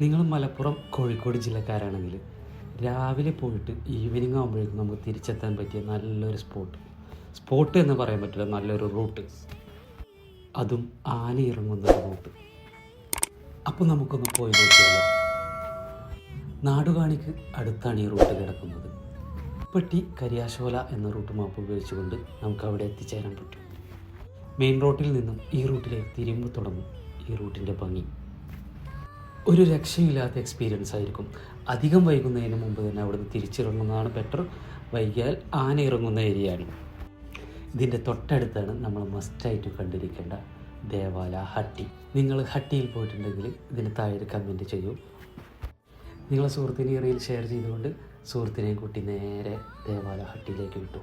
നിങ്ങൾ മലപ്പുറം കോഴിക്കോട് ജില്ലക്കാരാണെങ്കിൽ രാവിലെ പോയിട്ട് ഈവനിങ് ആകുമ്പോഴേക്കും നമുക്ക് തിരിച്ചെത്താൻ പറ്റിയ നല്ലൊരു സ്പോട്ട് സ്പോട്ട് എന്ന് പറയാൻ പറ്റില്ല നല്ലൊരു റൂട്ട് അതും ആന ഇറങ്ങുന്ന റൂട്ട് അപ്പോൾ നമുക്കൊന്ന് പോയി നോക്കിയാലോ? നാടുകാണിക്ക് അടുത്താണ് ഈ റൂട്ട് കിടക്കുന്നത്. പെട്ടി കരിയാശോല എന്ന റൂട്ട് മാപ്പ് ഉപയോഗിച്ചുകൊണ്ട് നമുക്ക് അവിടെ എത്തിച്ചേരാൻ പറ്റും. മെയിൻ റോട്ടിൽ നിന്നും ഈ റൂട്ടിലേക്ക് തിരിയുമ്പോൾ തുടങ്ങും ഈ റൂട്ടിന്റെ ഭംഗി. ഒരു രക്ഷയില്ലാത്ത എക്സ്പീരിയൻസ് ആയിരിക്കും. അധികം വൈകുന്നതിന് മുമ്പ് തന്നെ അവിടുന്ന് തിരിച്ചിറങ്ങുന്നതാണ് ബെറ്റർ വൈകിയാൽ ആന ഇറങ്ങുന്ന ഏരിയയാണ് ഇതിന്റെ തൊട്ടടുത്താണ് നമ്മൾ മസ്റ്റായിട്ട് കണ്ടിരിക്കേണ്ട ദേവാല ഹട്ടി. നിങ്ങൾ ഹട്ടിയിൽ പോയിട്ടുണ്ടെങ്കിൽ ഇതിന് താഴെ കമന്റ് ചെയ്യൂ. നിങ്ങളെ സുഹൃത്തിനെ റീൽ ഷെയർ ചെയ്തുകൊണ്ട് സുഹൃത്തിനെയും കൂട്ടി നേരെ ദേവാല ഹട്ടിയിലേക്ക് വിട്ടു.